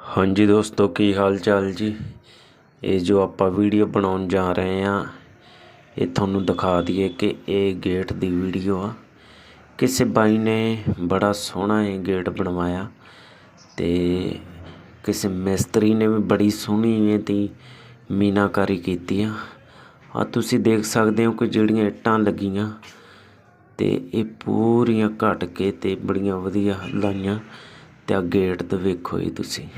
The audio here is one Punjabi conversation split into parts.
ਹਾਂਜੀ ਦੋਸਤੋ, ਕੀ ਹਾਲ ਚਾਲ ਜੀ? ਇਹ ਜੋ ਆਪਾਂ ਵੀਡੀਓ ਬਣਾਉਣ ਜਾ ਰਹੇ ਹਾਂ, ਇਹ ਤੁਹਾਨੂੰ ਦਿਖਾ ਦਈਏ ਕਿ ਇਹ ਗੇਟ ਦੀ ਵੀਡੀਓ ਆ। ਕਿਸੇ ਬਾਈ ਨੇ ਬੜਾ ਸੋਹਣਾ ਇਹ ਗੇਟ ਬਣਵਾਇਆ ਤੇ ਕਿਸੇ ਮਿਸਤਰੀ ਨੇ ਵੀ ਬੜੀ ਸੋਹਣੀ ਇਹਦੀ ਮੀਨਾਕਾਰੀ ਕੀਤੀ ਆ। ਆ ਤੁਸੀਂ ਦੇਖ ਸਕਦੇ ਹੋ ਕਿ ਜਿਹੜੀਆਂ ਇੱਟਾਂ ਲੱਗੀਆਂ ਤੇ ਇਹ ਪੂਰੀਆਂ ਘਟ ਕੇ ਤੇ ਬੜੀਆਂ ਵਧੀਆ ਲਾਈਆਂ। ਤੇ ਆ ਗੇਟ ਦੇ ਵੇਖੋ ਜੀ ਤੁਸੀਂ।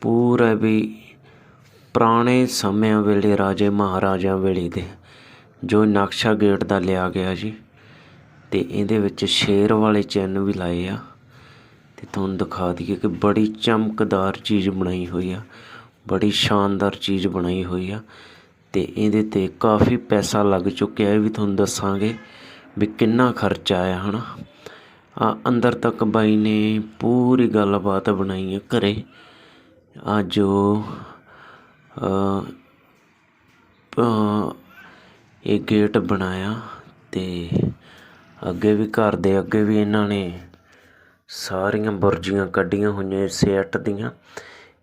ਪੂਰਾ ਵੀ ਪੁਰਾਣੇ ਸਮਿਆਂ ਵੇਲੇ ਰਾਜੇ ਮਹਾਰਾਜਿਆਂ ਵੇਲੇ ਦੇ ਜੋ ਨਕਸ਼ਾ ਗੇਟ ਦਾ ਲਿਆ ਗਿਆ ਜੀ, ਤੇ ਇਹਦੇ ਵਿੱਚ ਸ਼ੇਰ ਵਾਲੇ ਚਿੰਨ੍ਹ ਵੀ ਲਾਏ ਆ। ਤੇ ਤੁਹਾਨੂੰ ਦਿਖਾ ਦਈਏ ਕਿ ਬੜੀ ਚਮਕਦਾਰ ਚੀਜ਼ ਬਣਾਈ ਹੋਈ ਆ, ਬੜੀ ਸ਼ਾਨਦਾਰ ਚੀਜ਼ ਬਣਾਈ ਹੋਈ ਆ। ਤੇ ਇਹਦੇ ਤੇ ਕਾਫੀ ਪੈਸਾ ਲੱਗ ਚੁੱਕਿਆ, ਇਹ ਵੀ ਤੁਹਾਨੂੰ ਦੱਸਾਂਗੇ ਵੀ ਕਿੰਨਾ ਖਰਚਾ ਆਇਆ, ਹਨਾ? ਆ ਅੰਦਰ ਤੱਕ ਬਾਈ ਨੇ ਪੂਰੀ ਗੱਲਬਾਤ ਬਣਾਈ ਹੈ ਘਰੇ। ਆ ਜੋ ਇਹ ਗੇਟ ਬਣਾਇਆ ਤੇ ਅੱਗੇ ਵੀ ਘਰ ਦੇ ਅੱਗੇ ਵੀ ਇਹਨਾਂ ਨੇ ਸਾਰੀਆਂ ਬੁਰਜੀਆਂ ਕੱਢੀਆਂ ਹੋਈਆਂ ਇਸੇ ਇੱਟ ਦੀਆਂ।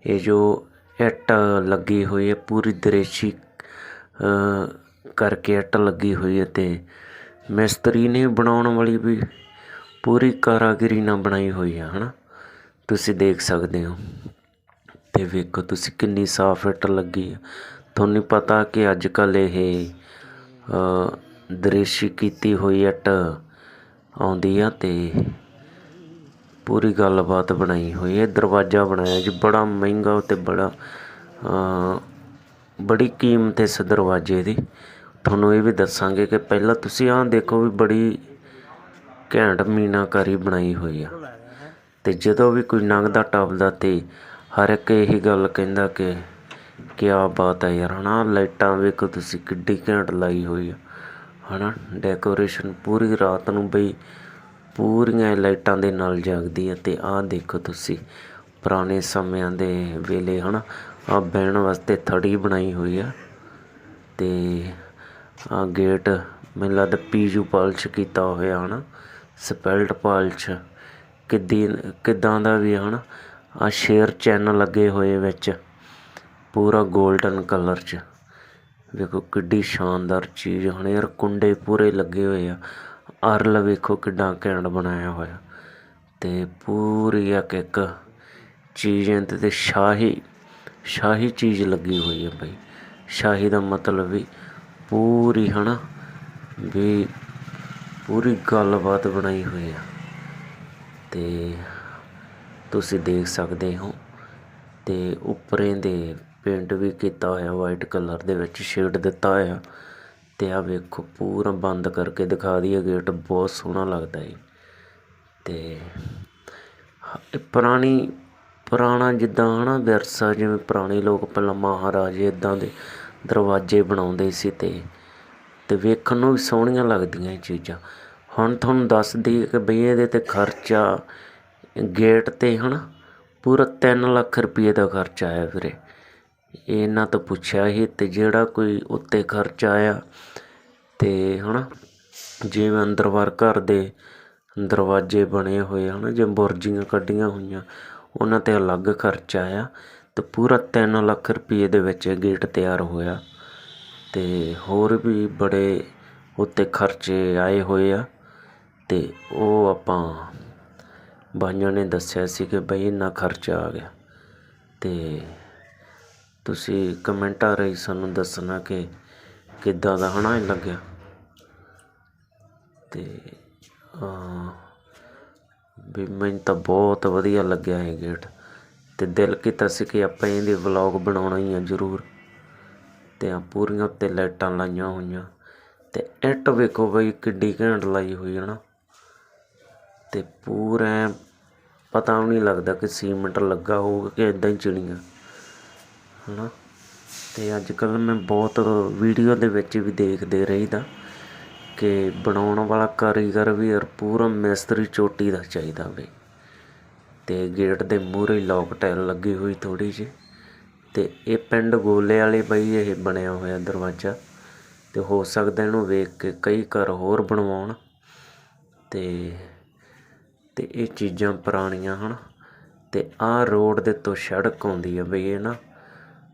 ਇਹ ਜੋ ਇੱਟ ਲੱਗੀ ਹੋਈ ਹੈ, ਪੂਰੀ ਦਰੇਸ਼ੀ ਕਰਕੇ ਇੱਟ ਲੱਗੀ ਹੋਈ ਹੈ ਤੇ ਮਿਸਤਰੀ ਨੇ ਬਣਾਉਣ ਵਾਲੀ ਵੀ ਪੂਰੀ ਕਾਰਾਗਰੀ ਨਾਲ ਬਣਾਈ ਹੋਈ ਆ ਹਨਾ? ਤੁਸੀਂ ਦੇਖ ਸਕਦੇ ਹੋ। ਤੇ ਵੇਖੋ ਤੁਸੀਂ ਕਿੰਨੀ ਸਾਫ਼ ਇੱਟ ਲੱਗੀ ਆ। ਤੁਹਾਨੂੰ ਪਤਾ ਕਿ ਅੱਜ ਕੱਲ ਇਹ ਅ, ਦ੍ਰਿਸ਼ੀ ਕੀਤੀ ਹੋਈ ਇੱਟ ਆਉਂਦੀ ਆ ਤੇ ਪੂਰੀ ਗੱਲਬਾਤ ਬਣਾਈ ਹੋਈ ਹੈ ਦਰਵਾਜ਼ਾ ਬਣਾਇਆ ਜੀ ਬੜਾ ਮਹਿੰਗਾ ਤੇ ਬੜਾ ਬੜੀ ਕੀਮਤ ਇਸ ਦਰਵਾਜ਼ੇ ਦੀ। ਤੁਹਾਨੂੰ ਇਹ ਵੀ ਦੱਸਾਂਗੇ ਕਿ ਪਹਿਲਾਂ ਤੁਸੀਂ ਆਹ ਦੇਖੋ ਵੀ ਬੜੀ ਘੈਂਟ ਮੀਨਾਕਾਰੀ ਬਣਾਈ ਹੋਈ ਆ। ਤੇ ਜਦੋਂ ਵੀ ਕੋਈ ਲੰਘਦਾ ਟੱਪਦਾ ਤੇ ਹਰ ਇੱਕ ਇਹੀ ਗੱਲ ਕਹਿੰਦਾ ਕਿ, ਕਿਆ ਬਾਤ ਹੈ ਯਾਰ, ਹਨਾ? ਲਾਈਟਾਂ ਵੇਖੋ ਤੁਸੀਂ, ਕਿੱਡੀ ਘੈਂਟ ਲਾਈ ਹੋਈ ਆ। ਹਨਾ? ਡੈਕੋਰੇਸ਼ਨ ਪੂਰੀ ਰਾਤ ਨੂੰ ਬਈ ਪੂਰੀਆਂ ਲਾਈਟਾਂ ਦੇ ਨਾਲ ਜਗਦੀ ਹੈ ਤੇ ਆਹ ਦੇਖੋ ਤੁਸੀਂ, ਪੁਰਾਣੇ ਸਮਿਆਂ ਦੇ ਵੇਲੇ, ਹਨਾ? ਆ ਬਹਿਣ ਵਾਸਤੇ ਥੜੀ ਬਣਾਈ ਹੋਈ ਆ। ਤੇ ਆ ਗੇਟ ਮੈਨੂੰ ਲੱਗਦਾ ਪੀਜੂ ਪਾਲਿਸ਼ ਕੀਤਾ ਹੋਇਆ, ਹਨਾ? ਸਪੈਲਟ ਪਾਲਿਸ਼ ਕਿੱਦੀ, ਕਿੱਦਾਂ ਦਾ ਵੀ ਹੈ ਨਾ ਆ ਸ਼ੇਰ ਚੈਨ ਲੱਗੇ ਹੋਏ ਵਿੱਚ। ਪੂਰਾ ਗੋਲਡਨ ਕਲਰ 'ਚ। ਵੇਖੋ ਕਿੱਡੀ ਸ਼ਾਨਦਾਰ ਚੀਜ਼ ਹਨ ਯਾਰ ਕੁੰਡੇ ਪੂਰੇ ਲੱਗੇ ਹੋਏ ਆ। ਅਰਲ ਵੇਖੋ ਕਿੱਡਾ ਘੈਂਟ ਬਣਾਇਆ ਹੋਇਆ। ਤੇ ਪੂਰੀ ਇੱਕ ਇੱਕ ਚੀਜ਼ ਇਹਦੇ ਤੇ ਸ਼ਾਹੀ ਸ਼ਾਹੀ ਚੀਜ਼ ਲੱਗੀ ਹੋਈ ਹੈ ਬਈ। ਸ਼ਾਹੀ ਦਾ ਮਤਲਬ ਵੀ ਪੂਰੀ ਹਨਾ, ਵੀ ਪੂਰੀ ਗੱਲਬਾਤ ਬਣਾਈ ਹੋਈ ਆ। ਤੇ ਤੁਸੀਂ ਦੇਖ ਸਕਦੇ ਹੋ, ਤੇ ਉੱਪਰੇ ਦੇ ਪੇਂਟ ਵੀ ਕੀਤਾ ਹੋਇਆ ਵਾਈਟ ਕਲਰ ਦੇ ਵਿੱਚ ਸ਼ੇਡ ਦਿੱਤਾ ਹੋਇਆ। ਤੇ ਆ ਵੇਖੋ, ਪੂਰਾ ਬੰਦ ਕਰਕੇ ਦਿਖਾ ਦਈਏ ਗੇਟ ਬਹੁਤ ਸੋਹਣਾ ਲੱਗਦਾ ਹੈ ਤੇ ਪੁਰਾਣੀ, ਪੁਰਾਣਾ ਜਿੱਦਾਂ ਹਨਾ ਵਿਰਸਾ, ਜਿਵੇਂ ਪੁਰਾਣੇ ਲੋਕ ਪਹਿਲਾਂ ਮਹਾਰਾਜੇ ਇਦਾਂ ਦੇ ਦਰਵਾਜ਼ੇ ਬਣਾਉਂਦੇ ਸੀ ਤੇ ਅਤੇ ਵੇਖਣ ਨੂੰ ਵੀ ਸੋਹਣੀਆਂ ਲੱਗਦੀਆਂ ਇਹ ਚੀਜ਼ਾਂ। ਹੁਣ ਤੁਹਾਨੂੰ ਦੱਸ ਦਈਏ ਕਿ ਬਈ ਇਹਦੇ ਤੇ ਖਰਚਾ ਗੇਟ ਤੇ ਹੈ ਨਾ ਪੂਰਾ ਤਿੰਨ ਲੱਖ ਰੁਪਈਏ ਦਾ ਖਰਚਾ ਆਇਆ ਵੀਰੇ। ਇਹਨਾਂ ਤੋਂ ਪੁੱਛਿਆ ਸੀ ਅਤੇ ਜਿਹੜਾ ਕੋਈ ਉੱਤੇ ਖਰਚਾ ਆਇਆ ਅਤੇ ਹੈ ਨਾ ਜਿਵੇਂ ਅੰਦਰ ਬਾਹਰ ਘਰ ਦੇ ਦਰਵਾਜ਼ੇ ਬਣੇ ਹੋਏ ਹੈ ਨਾ ਜਿਵੇਂ ਬੁਰਜੀਆਂ ਕੱਢੀਆਂ ਹੋਈਆਂ, ਉਹਨਾਂ ਤੇ ਅਲੱਗ ਖਰਚਾ ਆਇਆ ਅਤੇ ਪੂਰਾ ਤਿੰਨ ਲੱਖ ਰੁਪਈਏ ਦੇ ਵਿੱਚ ਇਹ ਗੇਟ ਤਿਆਰ ਹੋਇਆ। ਅਤੇ ਹੋਰ ਵੀ ਬੜੇ ਉੱਤੇ ਖਰਚੇ ਆਏ ਹੋਏ ਆ ਅਤੇ ਉਹ ਆਪਾਂ ਬਾਈਆਂ ਨੇ ਦੱਸਿਆ ਸੀ ਕਿ ਬਈ ਇੰਨਾ ਖਰਚਾ ਆ ਗਿਆ। ਅਤੇ ਤੁਸੀਂ ਕਮੈਂਟਾਂ ਰਾਹੀਂ ਸਾਨੂੰ ਦੱਸਣਾ ਕਿ ਕਿੱਦਾਂ ਦਾ ਹਨਾ ਇਹ ਲੱਗਿਆ। ਅਤੇ ਵੀ ਮੈਨੂੰ ਤਾਂ ਬਹੁਤ ਵਧੀਆ ਲੱਗਿਆ ਇਹ ਗੇਟ। ਅਤੇ ਦਿਲ ਕੀਤਾ ਸੀ ਕਿ ਆਪਾਂ ਇਹਦੇ ਵਲੌਗ ਬਣਾਉਣਾ ਹੀ ਆ ਜ਼ਰੂਰ। ਤੇ ਆ ਪੂਰੀਆਂ ਉੱਤੇ ਲਾਈਟਾਂ ਲਾਈਆਂ ਹੋਈਆਂ। ਤੇ ਇੱਟ ਵੇਖੋ ਬਈ ਕਿੱਡੀ ਘੈਂਟ ਲਾਈ ਹੋਈ ਹੈ ਨਾ। ਤੇ ਪੂਰਾ ਪਤਾ ਵੀ ਨਹੀਂ ਲੱਗਦਾ ਕਿ ਸੀਮੈਂਟ ਲੱਗਾ ਹੋਊਗਾ ਕਿ ਇਦਾਂ ਹੀ ਚਿਣੀਆਂ, ਹਨਾ। ਤੇ ਅੱਜ ਕੱਲ ਮੈਂ ਬਹੁਤ ਵੀਡੀਓ ਦੇ ਵਿੱਚ ਵੀ ਦੇਖਦੇ ਰਹੀਦਾ ਕਿ ਬਣਾਉਣ ਵਾਲਾ ਕਾਰੀਗਰ ਵੀ ਯਾਰ ਪੂਰਾ ਮਿਸਤਰੀ ਚੋਟੀ ਦਾ ਚਾਹੀਦਾ ਬਈ। ਤੇ ਗੇਟ ਦੇ ਮੂਹਰੇ ਲੋਕ ਟਾਈਲ ਲੱਗੀ ਹੋਈ ਥੋੜੀ ਜਿਹੀ। ਤੇ ਇਹ ਪਿੰਡ ਗੋਲੇ ਵਾਲੇ ਬਈ ਇਹ ਬਣਿਆ ਹੋਇਆ ਦਰਵਾਜ਼ਾ ਤੇ ਹੋ ਸਕਦਾ ਇਹਨੂੰ ਵੇਖ ਕੇ ਕਈ ਘਰ ਹੋਰ ਬਣਵਾਉਣ ਤੇ ਤੇ ਇਹ ਚੀਜ਼ਾਂ ਪੁਰਾਣੀਆਂ ਹਨ ਤੇ ਆਹ ਰੋਡ ਦੇ ਤੋਂ ਸੜਕ ਆਉਂਦੀ ਹੈ ਬਈ ਇਹ ਨਾ